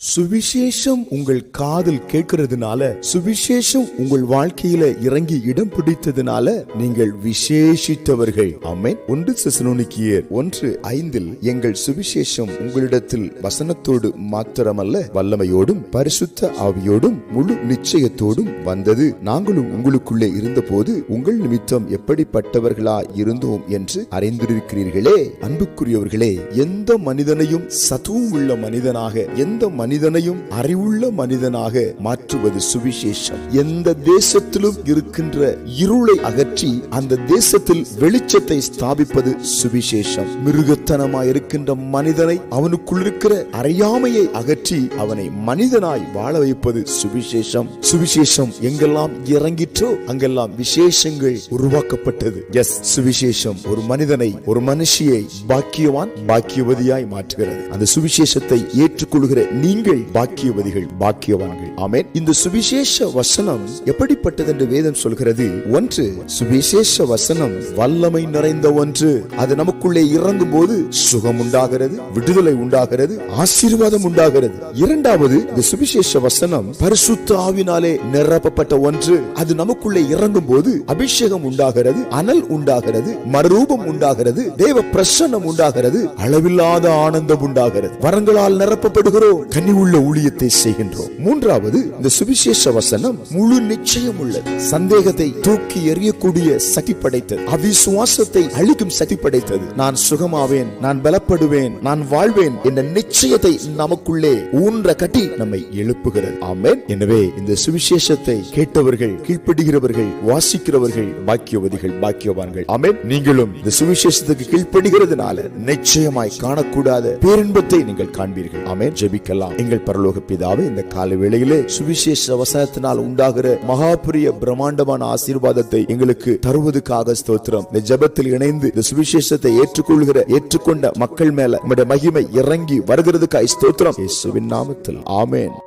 சுவிசேஷம் உங்கள் காதில் கேட்கறதுனால சுவிசேஷம் உங்கள் வாழ்க்கையில இறங்கி இடம் பிடித்ததுனால நீங்கள் விசேஷித்தவர்கள். ஆமென். ஒன்று செசனோனிக்கியர் ஒன்று ஐந்தில் எங்கள் சுவிசேஷம் உங்களிடத்தில் வசனத்தோடு மாத்திரமல்ல வல்லமையோடும் பரிசுத்த ஆவியோடும் முழு நிச்சயத்தோடும் வந்தது. நாங்களும் உங்களுக்குள்ளே இருந்தபோது உங்கள் நிமித்தம் எப்படிப்பட்டவர்களா இருந்தோம் என்று அறிந்திருக்கிறீர்களே. அன்புக்குரியவர்களே எந்த மனிதனையும் சத்துவம் உள்ள மனிதனாக எந்த மனிதனையும் அறிவுள்ள மனிதனாக மாற்றுவது சுவிசேஷம். எந்த தேசத்திலும் இருக்கின்ற இருளை அகற்றி அந்த தேசத்தில் வெளிச்சத்தை ஸ்தாபிப்பது சுவிசேஷம். மிருகத்தனமாய் இருக்கின்ற மனிதனை அவனுக்குள் இருக்கிற அறியாமையை அகற்றி அவனை மனிதனாய் வாழ வைப்பது சுவிசேஷம். சுவிசேஷம் எங்கெல்லாம் இறங்கிற்றோ அங்கெல்லாம் விசேஷங்கள் உருவாக்கப்பட்டது. எஸ் சுவிசேஷம் ஒரு மனிதனை ஒரு மனுஷியை பாக்கியவான் பாக்கியவதியாய் மாற்றுகிறது. அந்த சுவிசேஷத்தை ஏற்றுக்கொள்கிற நீ நீங்கள் பாக்கியவதிகள் பாக்கியவான்கள். ஆமேன். இந்த சுவிசேஷ வசனம் எப்படிப்பட்டது என்று வேதம் சொல்கிறது? ஒன்று சுவிசேஷ வசனம் வல்லமை நிறைந்த ஒன்று. அது நமக்குள்ளே இறங்கும் போது சுகம் உண்டாகிறது விடுதலை உண்டாகிறது ஆசீர்வாதம் உண்டாகிறது. இரண்டாவது இந்த சுவிசேஷ வசனம் பரிசுத்த ஆவினாலே நிரப்பப்பட்ட ஒன்று. அது நமக்குள்ளே இறங்கும் போது அபிஷேகம் உண்டாகிறது அனல் உண்டாகிறது மறுரூபம் உண்டாகிறது தேவ பிரசன்னம் உண்டாகிறது அளவில்லாத ஆனந்தம் உண்டாகிறது. வரங்களால் நிரப்பப்படுகிறோம் கனி உள்ள ஊழியத்தை செய்கின்றோம். மூன்றாவது இந்த சுவிசேஷ வசனம் முழு நிச்சயம் உள்ளது. சந்தேகத்தை தூக்கி எறியக்கூடிய சக்தி படைத்தது. அவிசுவாசத்தை அழிக்கும் சக்தி படைத்தது. நான் சுகமாவேன் நான் பலப்படுவேன் நான் வாழ்வேன் என்ற நிச்சயத்தை நமக்குள்ளே ஊன்ற கட்டி நம்மை எழுப்புகிறது. ஆமேன். எனவே இந்த சுவிசேஷத்தை கேட்டவர்கள் கீழ்ப்படுகிறவர்கள் வாசிக்கிறவர்கள் பாக்கியவதிகள் பாக்கியவான்கள். ஆமேன். நீங்களும் இந்த சுவிசேஷத்துக்கு கீழ்ப்படுகிறதுனால நிச்சயமாய் காணக்கூடாத பேரின்பத்தை நீங்கள் காண்பீர்கள். ஆமேன். ஜெபிக்கலாம். எங்கள் பரலோக பிதாவே இந்த கால வேளையிலே சுவிசேஷ வசனத்தினால் உண்டாகிற மகாபுரிய பிரம்மாண்டமான ஆசீர்வாதத்தை எங்களுக்கு தருவதற்காக ஸ்தோத்திரம். இந்த ஜெபத்தில் இணைந்து இந்த சுவிசேஷத்தை ஏற்றுக்கொள்கிற ஏற்றுக்கொண்ட மக்கள் மேல உம்முடைய மகிமை இறங்கி வருகிறதுக்காக ஸ்தோத்திரம். இயேசுவின் நாமத்தில். ஆமேன்.